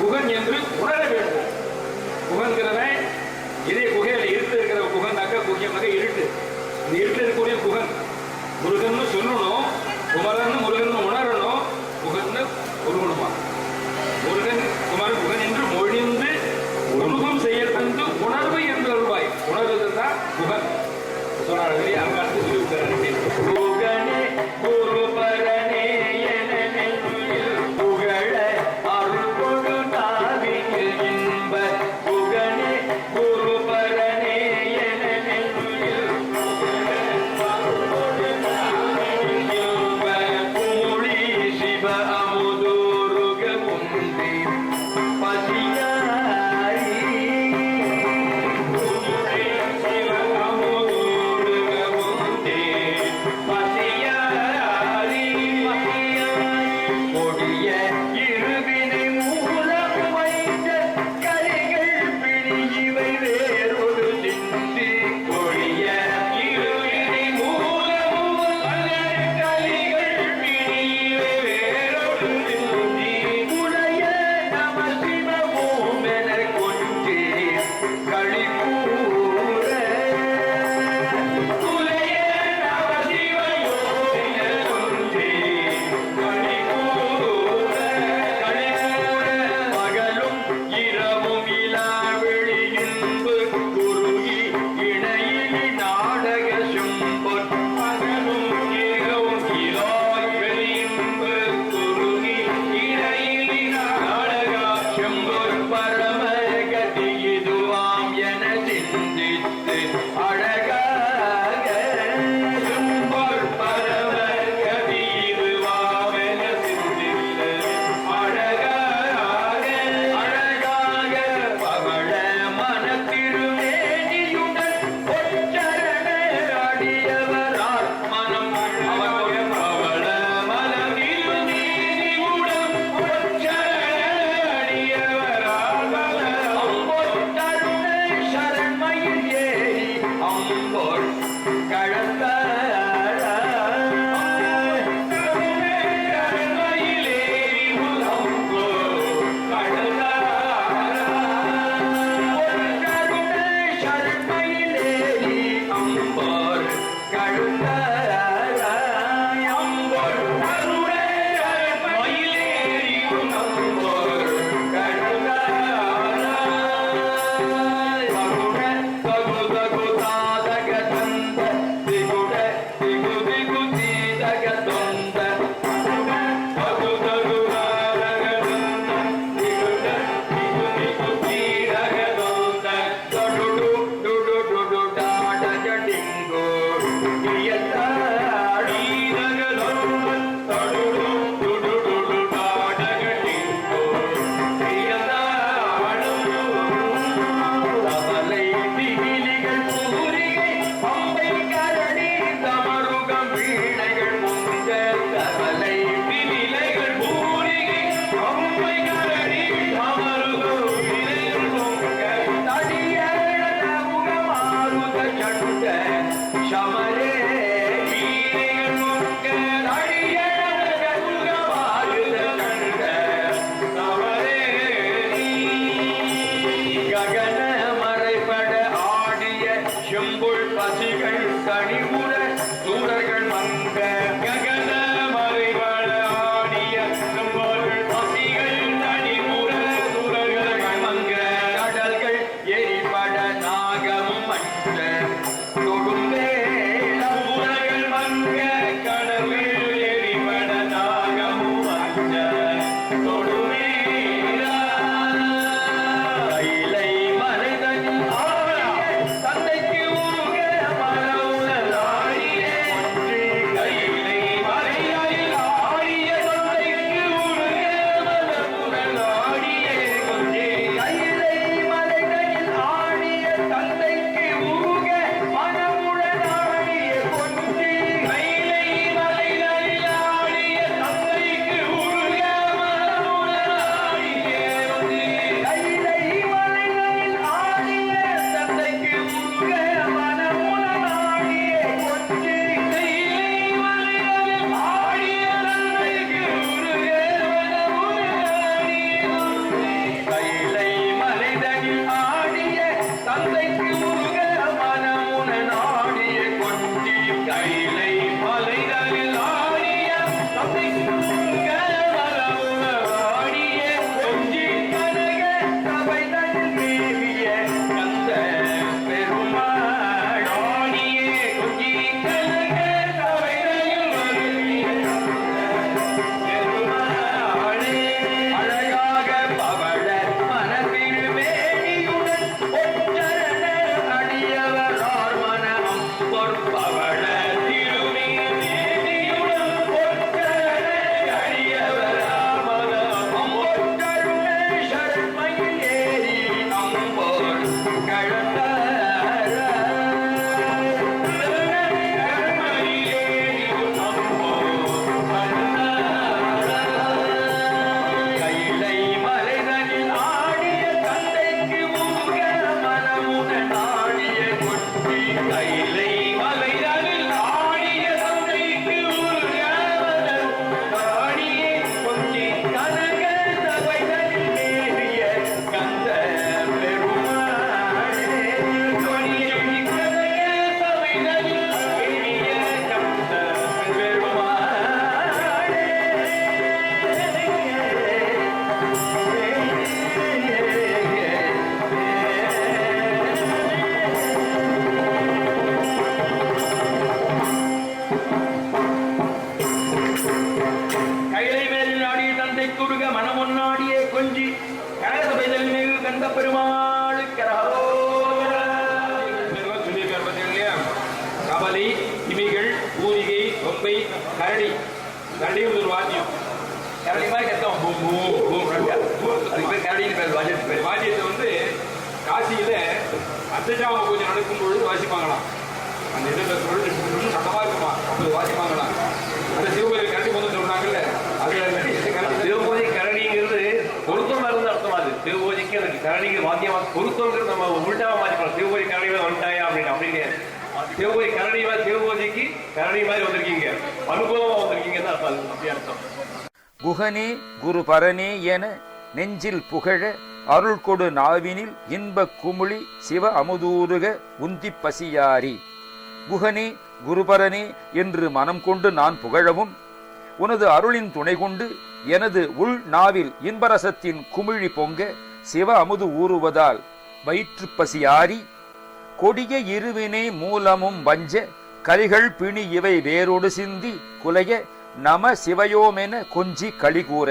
குகன் என்று உணர வேண்டும். குகன்கிறவன் இதே குகையில இருட்டு இருக்கிற குகன்னாக்கா குகையமாக இருட்டு. இந்த இருட்டு இருக்கக்கூடிய குகன் முருகன் சொல்லணும் குமரன் முருகன் உணரணும் குகன் உருகணுமா முருகன் குமரன் குகன் என்று மொழிந்து உருவம் செய்ய தந்து உணர்வு என்று அருள்வாய். உணர்வு தான் குகன் சொன்னார்களே சிந்தித்து அழ தொம்பை கரடி கரடி ஒரு வாத்தியம். கரடி மாதிரி கத்தம். பூம் பூம்? அதுக்கு பேர் கரடின்னு பேர் வாத்தியத்துக்கு பேர். வாத்தியத்தை வந்து காசியில அர்த்தஜாம பூஜை நடக்கும் பொழுது வாசிப்பாங்களாம். அந்த இதில் ரொம்ப சத்தமா இருக்குமா அப்படி வாசிப்பாங்களாம். அந்த சிவகோயில் கரடி வந்து சொன்னாங்கல்ல அது சிவபூஜை கரணிங்கிறது பொருத்தமா இருந்து அர்த்தமா அது? சிவபூஜைக்கு அதுக்கு கரணிக்கு வாத்தியமா பொருத்தங்கிறது நம்ம உள்டாவா மாற்றிக்கலாம் சிவபூஜை மாதிரி வந்துட்டாயா அப்படின்னு அப்படின்னு சிவபூஜை கரணி மாதிரி சிவபூஜைக்கு கரணி மாதிரி வந்திருக்கீங்க. அனுபவமா வந்திருக்கீங்க அர்த்தம். குகனே குரு பரனே என நெஞ்சில் புகழ அருள் கொடு நாவினில் இன்ப குமுளி சிவ அமுதூருக உந்திப் பசியாரி. குகனே குருபரனே என்று மனம் கொண்டு நான் புகழவும் உனது அருளின் துணை கொண்டு எனது உள் நாவில் இன்பரசத்தின் குமிழி பொங்க சிவ அமுது ஊறுவதால் வயிற்றுப் பசியாரி கொடிய இருவினை மூலமும் வஞ்ச கலிகள் பிணி இவை வேரோடு சிந்தி குலைய நம சிவயோமென கொஞ்சி களிகூற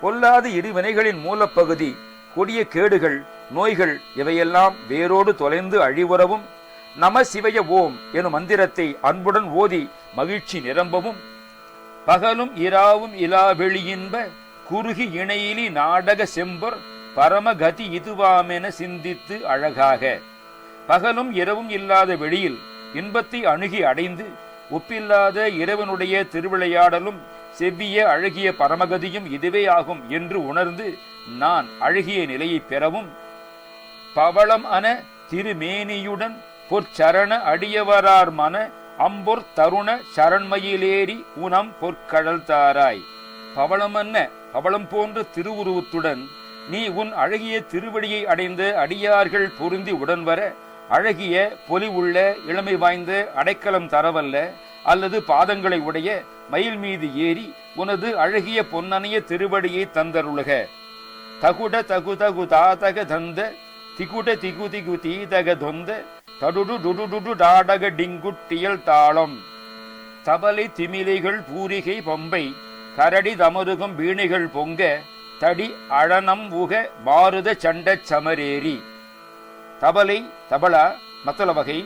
பொல்லாத இருவினைகளின் மூலப்பகுதி கொடிய கேடுகள் நோய்கள் இவையெல்லாம் வேரோடு தொலைந்து அழிவுறவும் நம சிவய ஓம் எனும் மந்திரத்தை அன்புடன் ஓதி மகிழ்ச்சி நிரம்பவும். பகலும் இராவும் இலா வெளியின்ப குறுகி இணையிலி நாடக செம்பர் பரமகதி இதுவாமென சிந்தித்து அழகாக. பகலும் இரவும் இல்லாத வெளியில் இன்பத்தை அணுகி அடைந்து ஒப்பில்லாத இறைவனுடைய திருவிளையாடலும் செவ்விய அழகிய பரமகதியும் இதுவே ஆகும் என்று உணர்ந்து நான் அழகிய நிலையை பெறவும் பவளம் அன திருமேனியுடன் பொற்சரண அடியவரார் மன அம்பொர் தருண சரண்மையிலேறி உனம் பொற்கடல் தாராய். பவளமன்ன பவளம் போன்ற திருவுருவத்துடன் நீ உன் அழகிய திருவடியை அடைந்த அடியார்கள் பொருந்தி உடன் வர அழகிய பொலிவுள்ள இளமை வாய்ந்த அடைக்கலம் தரவல்ல அல்லது பாதங்களை உடைய மயில் மீது ஏறி உனது அழகிய பொன்னனைய திருவடியை தந்தருளுக. தகுட தகு தகு தாதக தந்த திகுட திகு திகு தீதக தொந்த தடுடு டுடுடுடு டாடக டிங்குட்டியல் தாளம். தபலை திமிலைகள் பூரிகை பொம்பை கரடி தமருகம் வீணைகள் பொங்க தடி அழனம் உக பாரத சண்டச் சமரேரி தபலை தபலா மத்தள வகை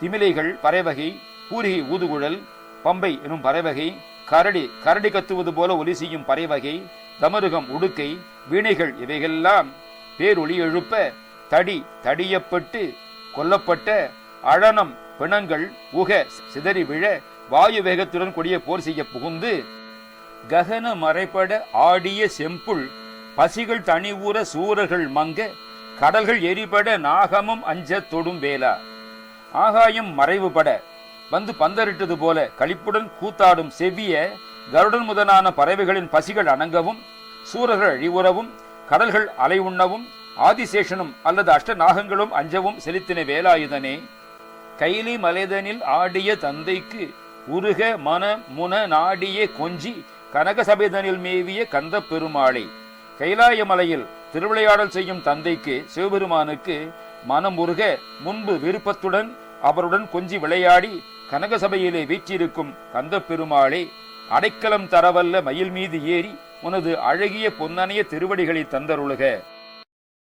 திமிலைகள் பறைவகை பூரிகை ஊதுகுழல் பம்பை எனும் பறைவகை கரடி கரடி கத்துவது போல ஒலி செய்யும் பறைவகை தமருகம் உடுக்கை வீணைகள் இவைகெல்லாம் பேரொளி எழுப்ப தடி தடியப்பட்டு கொல்லப்பட்ட அழனம் பிணங்கள் உக சிதறி விழ வாயு வேகத்துடன் கொடிய போர் செய்ய புகுந்து ககன மறைபட ஆடிய செம்புள் பசிகள் தனிவுற சூரர்கள் மங்க கடல்கள் எரிபட நாகமும் அஞ்ச தொடும் வேலா ஆகாயம் மறைவுபட. வந்து பந்தரிட்டது போல களிப்புடன் கூத்தாடும் செவ்விய கருடன் முதலான பறவைகளின் பசிகள் அணங்கவும் சூரர்கள் அழிவுறவும் கடல்கள் அலை உண்ணவும் ஆதிசேஷனும் அல்லது அஷ்டநாகங்களும் அஞ்சவும் செலுத்தின வேலாயுதனே கைலி மலைதனில் ஆடிய தந்தைக்கு உருக மன முன நாடிய கொஞ்சி கனகசபைதனில் மேவிய கந்த பெருமாளை. கைலாய மலையில் திருவிளையாடல் செய்யும் தந்தைக்கு சிவபெருமானுக்கு மனம் உருக முன்பு விருப்பத்துடன் அவருடன் கொஞ்சி விளையாடி கனகசபையிலே வீற்றிருக்கும் கந்த பெருமாளே அடைக்கலம் தரவல்ல மயில் மீது ஏறி உனது அழகிய பொன்னனைய திருவடிகளை தந்தருளுக.